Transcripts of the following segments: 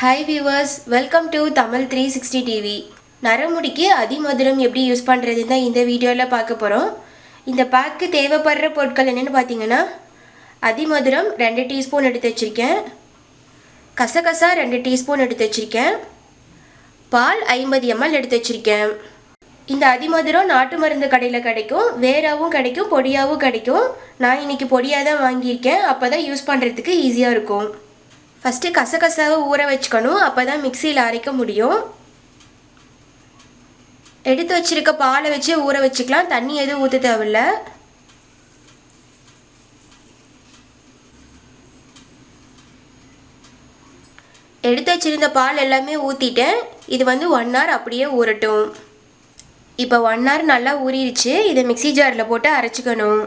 Hi viewers welcome to Tamil three sixty TV நரமுடிக்கு அதிமதுரம் எப்படி use பண்ணுறதுன்னு தான் இந்த வீடியோவில் பார்க்க போகிறோம் இந்த பேக்கு தேவைப்படுற பொருட்கள் என்னென்னு பார்த்தீங்கன்னா அதிமதுரம் ரெண்டு டீஸ்பூன் எடுத்து வச்சுருக்கேன். கசகசா ரெண்டு டீஸ்பூன் எடுத்து வச்சுருக்கேன். பால் ஐம்பது எம்எல் எடுத்து வச்சுருக்கேன். இந்த அதிமதுரம் நாட்டு மருந்து கடையில் கிடைக்கும் வேறாவும் கிடைக்கும் பொடியாகவும் கிடைக்கும். நான் இன்னைக்கு பொடியாக தான் வாங்கியிருக்கேன். அப்போ தான் யூஸ் பண்ணுறதுக்கு ஈஸியாக இருக்கும். ஃபஸ்ட்டு கசகசாவை ஊற வச்சுக்கணும். அப்போ தான் மிக்சியில் அரைக்க முடியும். எடுத்து வச்சுருக்க பாலை வச்சு ஊற வச்சுக்கலாம். தண்ணி எதுவும் ஊற்ற தேவையில்ல. எடுத்து வச்சுருந்த பால் எல்லாமே ஊற்றிட்டேன் இது வந்து ஒன் ஹவர் அப்படியே ஊறட்டும். இப்போ ஒன் ஹவர் நல்லா ஊறிடுச்சு. இதை மிக்ஸி ஜாரில் போட்டு அரைச்சிக்கணும்.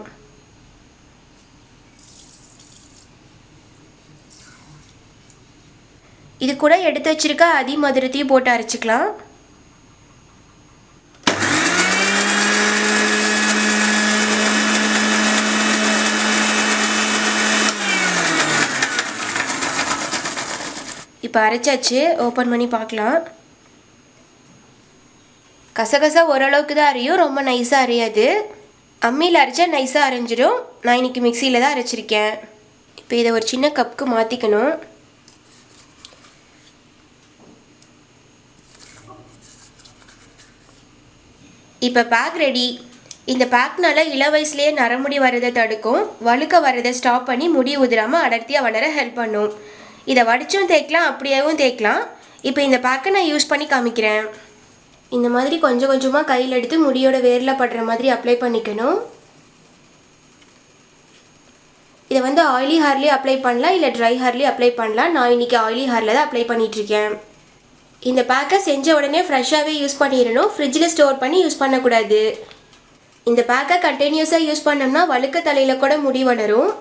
இது கூட எடுத்து வச்சுருக்க அதி மதுரத்தையும் போட்டு அரைச்சிக்கலாம். இப்போ அரைச்சாச்சு ஓப்பன் பண்ணி பார்க்கலாம். கசகசா ஓரளவுக்கு தான் அரையும் ரொம்ப நைஸாக அரையாது. அம்மியில் அரைச்சா நைஸாக அரைஞ்சிடும் நான் இன்னைக்கு மிக்சியில் தான் அரைச்சிருக்கேன். இப்போ இதை ஒரு சின்ன கப்புக்கு மாற்றிக்கணும் இப்போ பேக் ரெடி இந்த பேக்னால இள வயசுலேயே நரமுடி வரதை தடுக்கும் வழுக்க வரதை ஸ்டாப் பண்ணி முடி உதிராமல் அடர்த்தியாக வளர ஹெல்ப் பண்ணும். இதை வடிச்சும் தேய்க்கலாம் அப்படியாவும் தேய்க்கலாம். இப்போ இந்த பேக்கை நான் யூஸ் பண்ணி காமிக்கிறேன். இந்த மாதிரி கொஞ்சம் கொஞ்சமாக கையில் எடுத்து முடியோட வேரில் படுற மாதிரி அப்ளை பண்ணிக்கணும். இதை வந்து ஆயிலி ஹேர்லேயும் அப்ளை பண்ணலாம் இல்லை ட்ரை ஹேர்லேயும் அப்ளை பண்ணலாம். நான் இன்றைக்கி ஆயிலி ஹேரில் தான் அப்ளை பண்ணிகிட்ருக்கேன் இந்த பேக்கை செஞ்ச உடனே ஃப்ரெஷ்ஷாகவே யூஸ் பண்ணிடணும். ஃப்ரிட்ஜில் ஸ்டோர் பண்ணி யூஸ் பண்ணக்கூடாது. இந்த பேக்கை கண்டினியூஸாக யூஸ் பண்ணோம்னா வழுக்க தலையில் கூட முடி வளரும்.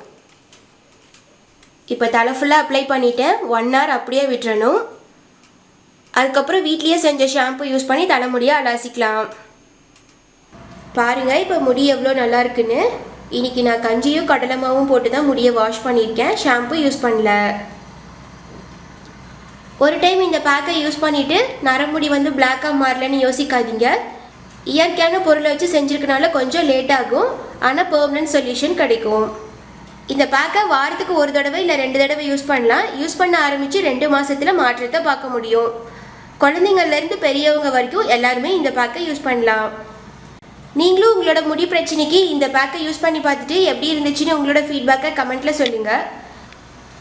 இப்போ தலை ஃபுல்லாக அப்ளை பண்ணிவிட்டேன் ஒன் ஹவர் அப்படியே விட்டுறணும். அதுக்கப்புறம் வீட்லேயே செஞ்ச ஷாம்பு யூஸ் பண்ணி தலைமுடியை அலாசிக்கலாம். பாருங்கள் இப்போ முடி எவ்வளோ நல்லா இருக்குன்னு. இன்றைக்கி நான் கஞ்சியும் கடலமாவும் போட்டு தான் முடியை வாஷ் பண்ணியிருக்கேன். ஷாம்பு யூஸ் பண்ணல. ஒரு டைம் இந்த பேக்கை யூஸ் பண்ணிவிட்டு நரமுடி வந்து பிளாக்காக மாறலன்னு யோசிக்காதீங்க. இயற்கையான பொருளை வச்சு செஞ்சுருக்கனால கொஞ்சம் லேட் ஆகும். ஆனால் பெர்மனன்ட் சொல்யூஷன் கிடைக்கும். இந்த பேக்கை வாரத்துக்கு ஒரு தடவை இல்லை ரெண்டு தடவை யூஸ் பண்ணலாம். யூஸ் பண்ண ஆரம்பித்து ரெண்டு மாதத்தில் மாற்றத்தை பார்க்க முடியும். குழந்தைங்கள்லேருந்து பெரியவங்க வரைக்கும் எல்லாருமே இந்த பேக்கை யூஸ் பண்ணலாம். நீங்களும் உங்களோட முடி பிரச்சனைக்கு இந்த பேக்கை யூஸ் பண்ணி பார்த்துட்டு எப்படி இருந்துச்சுன்னு உங்களோட ஃபீட்பேக்கை கமெண்ட்டில் சொல்லுங்கள்